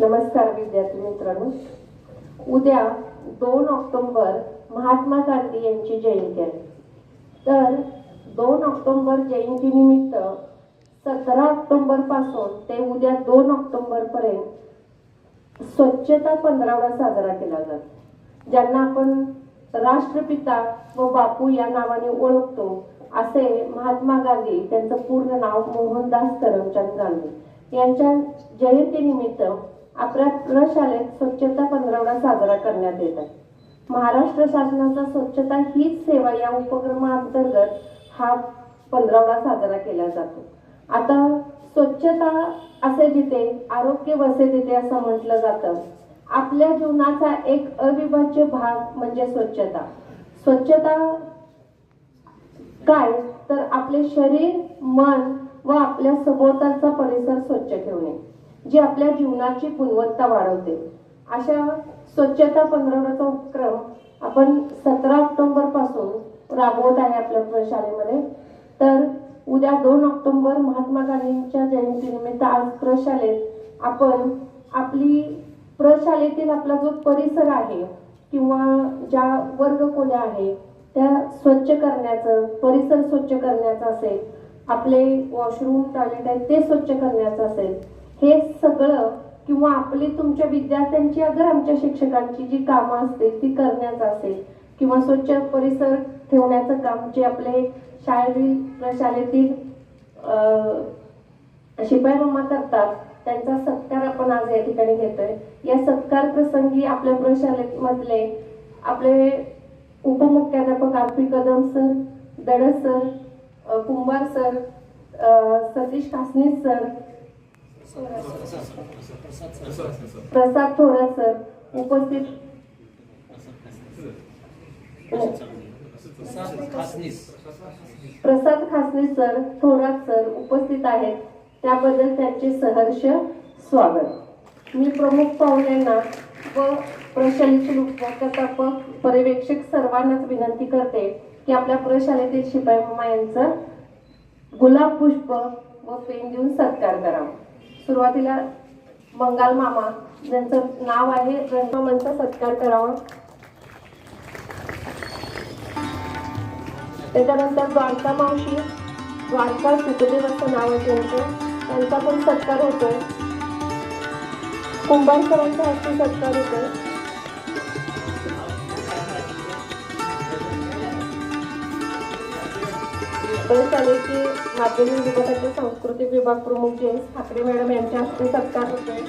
नमस्कार विद्यार्थी मित्रांनो. उद्या दोन ऑक्टोंबर महात्मा गांधी यांची जयंती आहे. तर दोन ऑक्टोंबर जयंतीनिमित्त सतरा ऑक्टोंबरपासून ते उद्या दोन ऑक्टोंबरपर्यंत स्वच्छता पंधरावडा साजरा केला जातो. ज्यांना आपण राष्ट्रपिता व बापू या नावाने ओळखतो असे महात्मा गांधी त्यांचं पूर्ण नाव मोहनदास करमचंद गांधी यांच्या जयंतीनिमित्त आपल्या प्रशालेत स्वच्छता पंधरवडा साजरा करण्यात येत आहे महाराष्ट्र शासनाचा स्वच्छता हीच सेवा या उपक्रमाअंतर्गत हा पंधरावडा साजरा केला जातो. आता स्वच्छता असे जिथे आरोग्य वसे तिथे असं म्हटलं जातं. आपल्या जीवनाचा एक अविभाज्य भाग म्हणजे स्वच्छता. स्वच्छता काय? तर आपले शरीर मन व आपल्या सभोवतालचा परिसर जी आपल्या जीवनाची गुणवत्ता वाढवते. अशा स्वच्छता पंधरवड्याचा उपक्रम आपण सतरा ऑक्टोंबरपासून राबवत आहे आपल्या प्रशालेमध्ये. तर उद्या दोन ऑक्टोंबर महात्मा गांधींच्या जयंतीनिमित्त आज प्रशालेत आपण आपली प्रशालेतील आपला जो परिसर आहे किंवा ज्या वर्गखोल्या आहे त्या स्वच्छ करण्याचं परिसर स्वच्छ करण्याचं असेल आपले वॉशरूम टॉयलेट आहेत ते स्वच्छ करण्याचं असेल हे सगळं किंवा आपली तुमच्या विद्यार्थ्यांची अगर आमच्या शिक्षकांची जी कामं असतील ती करण्याचं असेल किंवा स्वच्छ परिसर ठेवण्याचं काम जे आपले शाळेतील प्रशालेतील शिपाई मम्मा करतात त्यांचा सत्कार आपण आज या ठिकाणी घेतोय. या सत्कार प्रसंगी आपल्या प्रशालेमधले आपले उपमुख्याध्यापक R P Kadam sir Dadas sir Kumbhar sir Satish Kasnis sir Prasad Thorat sir. उपस्थित. प्रसाद खासनीस सर. थोरात सर उपस्थित आहेत. त्याबद्दल त्यांचे सहर्ष स्वागत. मी प्रमुख पाहुण्यांना व प्रशालेतील मुख्याध्यापक पर्यवेक्षक सर्वांनाच विनंती करते की आपल्या प्रशालेतील शिपाई मामा यांचा गुलाब पुष्प व पेन देऊन सत्कार करावा. सुरुवातीला मंगाल मामा ज्यांचं नाव आहे रंगमामांचा सत्कार करावा. त्याच्यानंतर द्वारका मावशी द्वारका सुखदेव असं नाव आहे त्यांचं. त्यांचा पण सत्कार होतोय. कुंभार सरांच्या हस्ते सत्कार होतोय. शाळेचे माध्यमिक विभागाचे सांस्कृतिक विभाग प्रमुख जेम्स ठाकरे मॅडम यांच्या हस्ते सत्कार होतोय.